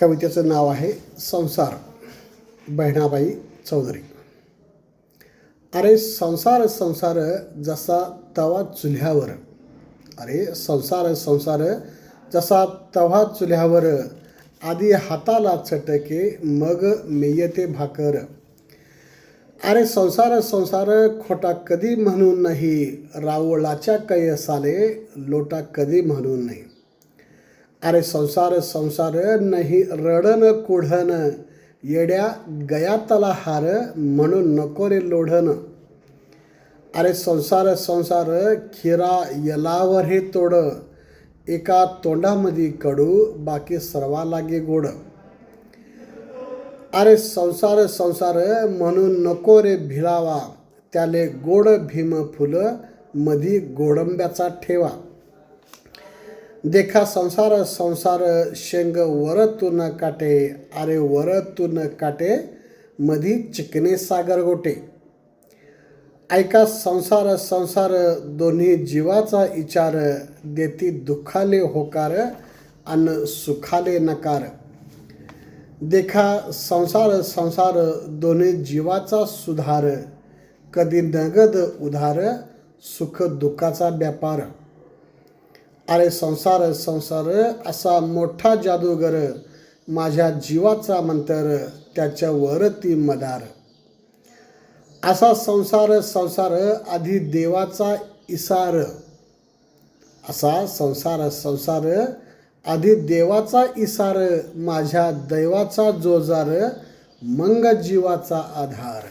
कवितेचं नाव आहे संसार बहिणाबाई चौधरी. अरे संसार संसार जसा तवा चुल्ह्यावर. अरे संसार संसार जसा तवा चुल्ह्यावर. आधी हाताला चटके मग मेयते भाकर. अरे संसार संसार खोटा कधी म्हणून नाही. रावळाच्या कैसाने लोटा कधी म्हणून नाही. अरे संसार संसार नाही रडन कुढन. येड्या गयातला हार म्हणून नको रे लोढन. अरे संसार संसार खिरा यलावर हे तोड. एका तोंडामध्ये कडू बाकी सर्वा लागे गोड. अरे संसार संसार म्हणून नको रे भिलावा. त्याले गोड भीम फुलं मधी गोडंब्याचा ठेवा. देखा संसार संसार शेंग वरतून काटे अरे वरतून काटे मधी चिकने सागर गोटे. ऐका संसार संसार दोन्ही जीवाचा विचार देती दुःखाले होकार अन सुखाले नकार. देखा संसार संसार दोन्ही जीवाचा सुधार कधी नगद उधार सुख दुःखाचा व्यापार. अरे संसार संसार असा मोठा जादूगर माझ्या जीवाचा मंतर त्याच्यावर ती मदार. असा संसार संसार आधी देवाचा इसार. असा संसार संसार आधी देवाचा इसार माझ्या दैवाचा जोजार मंग जीवाचा आधार.